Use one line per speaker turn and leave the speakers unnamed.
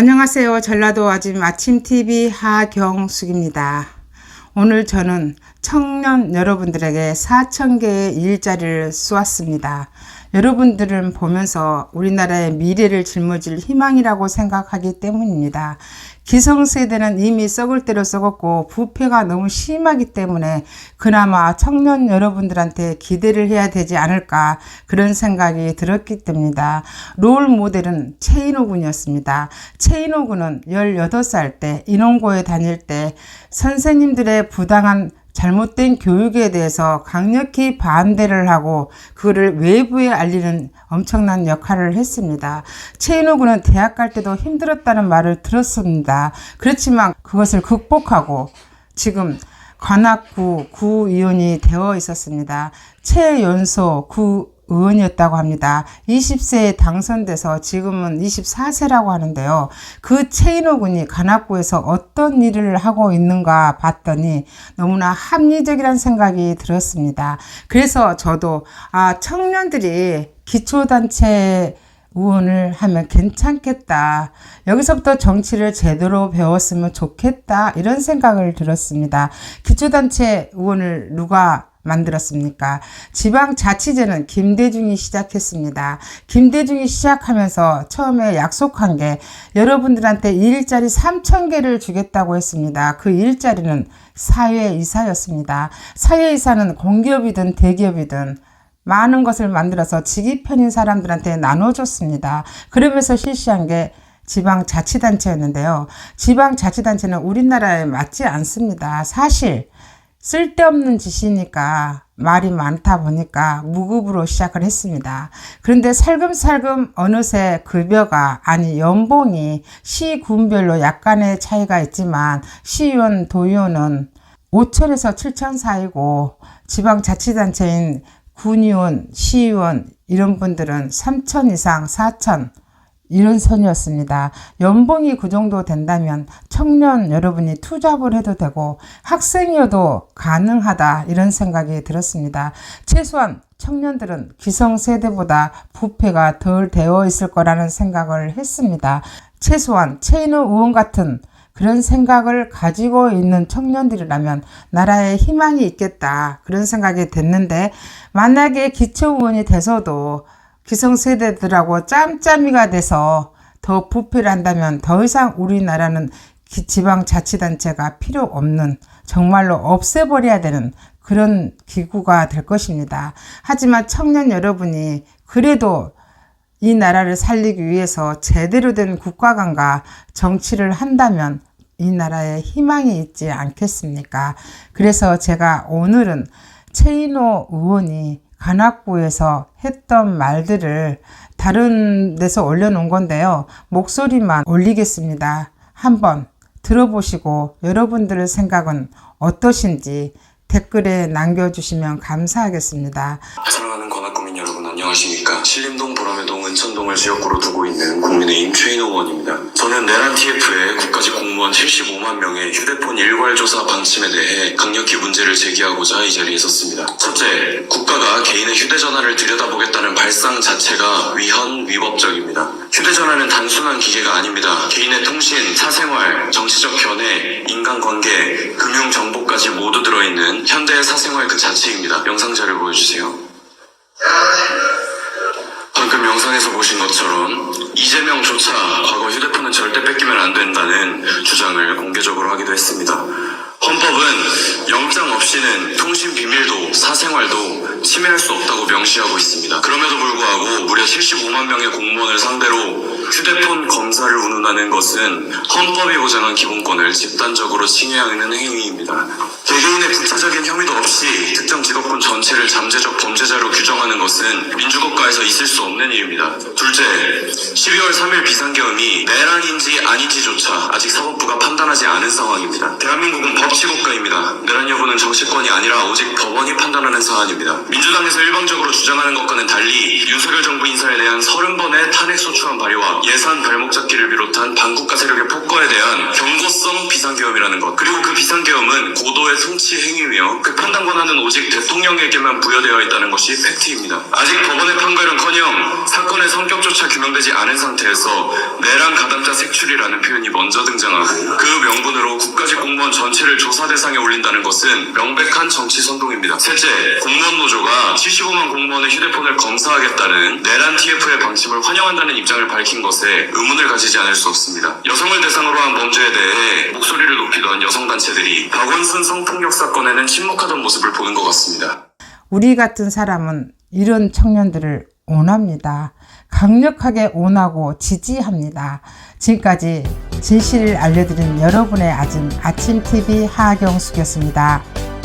안녕하세요. 전라도 아침 아침 TV 하경숙입니다. 오늘 저는 청년 여러분들에게 4천 개의 일자리를 쏘았습니다. 여러분들은 보면서 우리나라의 미래를 짊어질 희망이라고 생각하기 때문입니다. 기성세대는 이미 썩을 대로 썩었고 부패가 너무 심하기 때문에 그나마 청년 여러분들한테 기대를 해야 되지 않을까 그런 생각이 들었기 때문입니다. 롤 모델은 최인호 군이었습니다. 최인호 군은 18살 때 인원고에 다닐 때 선생님들의 부당한 잘못된 교육에 대해서 강력히 반대를 하고 그거를 외부에 알리는 엄청난 역할을 했습니다. 최인호 군은 대학 갈 때도 힘들었다는 말을 들었습니다. 그렇지만 그것을 극복하고 지금 관악구 구의원이 되어 있었습니다. 최연소 구 의원이었다고 합니다. 20세에 당선돼서 지금은 24세라고 하는데요. 그 최인호 군이 관악구에서 어떤 일을 하고 있는가 봤더니 너무나 합리적이라는 생각이 들었습니다. 그래서 저도 아 청년들이 기초단체 의원을 하면 괜찮겠다. 여기서부터 정치를 제대로 배웠으면 좋겠다. 이런 생각을 들었습니다. 기초단체 의원을 누가 만들었습니까? 지방자치제는 김대중이 시작했습니다. 김대중이 시작하면서 처음에 약속한 게 여러분들한테 일자리 3천 개를 주겠다고 했습니다. 그 일자리는 사회이사였습니다. 사회이사는 공기업이든 대기업이든 많은 것을 만들어서 직위 편인 사람들한테 나눠줬습니다. 그러면서 실시한 게 지방자치단체였는데요. 지방자치단체는 우리나라에 맞지 않습니다. 사실 쓸데없는 짓이니까 말이 많다 보니까 무급으로 시작을 했습니다. 그런데 살금살금 어느새 급여가 아니 연봉이 시군별로 약간의 차이가 있지만 시의원, 도의원은 5천에서 7천 사이고 지방자치단체인 군의원, 시의원 이런 분들은 3천 이상, 4천 이런 선이었습니다. 연봉이 그 정도 된다면 청년 여러분이 투잡을 해도 되고 학생이어도 가능하다 이런 생각이 들었습니다. 최소한 청년들은 기성세대보다 부패가 덜 되어 있을 거라는 생각을 했습니다. 최소한 최인호 의원 같은 그런 생각을 가지고 있는 청년들이라면 나라에 희망이 있겠다. 그런 생각이 됐는데 만약에 기초의원이 돼서도 기성세대들하고 짬짬이가 돼서 더 부패를 한다면 더 이상 우리나라는 기- 지방자치단체가 필요 없는 정말로 없애버려야 되는 그런 기구가 될 것입니다. 하지만 청년 여러분이 그래도 이 나라를 살리기 위해서 제대로 된 국가관과 정치를 한다면 이 나라에 희망이 있지 않겠습니까? 그래서 제가 오늘은 최인호 의원이 관악구에서 했던 말들을 다른 데서 올려놓은 건데요. 목소리만 올리겠습니다. 한번 들어보시고 여러분들의 생각은 어떠신지 댓글에 남겨주시면 감사하겠습니다.
사랑하는 여러분 안녕하십니까. 신림동 보라매동 은천동을 지역구로 두고 있는 국민의힘 최인호 의원입니다. 저는 내란 TF의 국가직 공무원 75만 명의 휴대폰 일괄 조사 방침에 대해 강력히 문제를 제기하고자 이 자리에 섰습니다. 첫째 국가가 개인의 휴대전화를 들여다보겠다는 발상 자체가 위헌 위법적입니다. 휴대전화는 단순한 기계가 아닙니다. 개인의 통신, 사생활, 정치적 견해, 인간관계, 금융정보까지 모두 들어있는 현대의 사생활 그 자체입니다. 영상자를 보여주세요 영상에서 보신 것처럼 이재명조차 과거 휴대폰은 절대 뺏기면 안 된다는 주장을 공개적으로 하기도 했습니다. 헌법은 영장 없이는 통신 비밀도 사생활도 침해할 수 없다고 명시하고 있습니다. 그럼에도 불구하고 무려 75만 명의 공무원을 상대로 휴대폰 검사를 운운하는 것은 헌법이 보장한 기본권을 집단적으로 침해하는 행위입니다. 개개인의 구체적인 혐의도 없이 전체를 잠재적 범죄자로 규정하는 것은 민주국가에서 있을 수 없는 일입니다. 둘째, 12월 3일 비상계엄이 내란인지 아닌지조차 아직 사법부가 판단하지 않은 상황입니다. 대한민국은 법치국가입니다. 내란 여부는 정치권이 아니라 오직 법원이 판단하는 사안입니다. 민주당에서 일방적으로 주장하는 것과는 달리 윤석열 정부 인사에 대한 30번의 탄핵소추안 발의와 예산 발목 잡기를 비롯한 반국가 세력의 폭거에 대한 경고성 비상계엄이라는 것 그리고 그 비상계엄은 고도의 통치 행위며 그 판단 권한은 오직 대통령 에게만 부여되어 있다는 것이 팩트입니다. 아직 법원의 판결은커녕 사건의 성격조차 규명되지 않은 상태에서 내란 가담자 색출이라는 표현이 먼저 등장하고 그 명분으로 국가직 공무원 전체를 조사 대상에 올린다는 것은 명백한 정치 선동입니다. 셋째, 공무원 노조가 75만 공무원의 휴대폰을 검사하겠다는 내란 TF의 방침을 환영한다는 입장을 밝힌 것에 의문을 가지지 않을 수 없습니다. 여성을 대상으로 한 범죄에 대해 목소리를 높이던 여성단체들이 박원순 성폭력 사건에는 침묵하던 모습을 보는 것 같습니다.
우리 같은 사람은 이런 청년들을 원합니다. 강력하게 원하고 지지합니다. 지금까지 진실을 알려드린 여러분의 아침 아침 TV 하경숙이었습니다.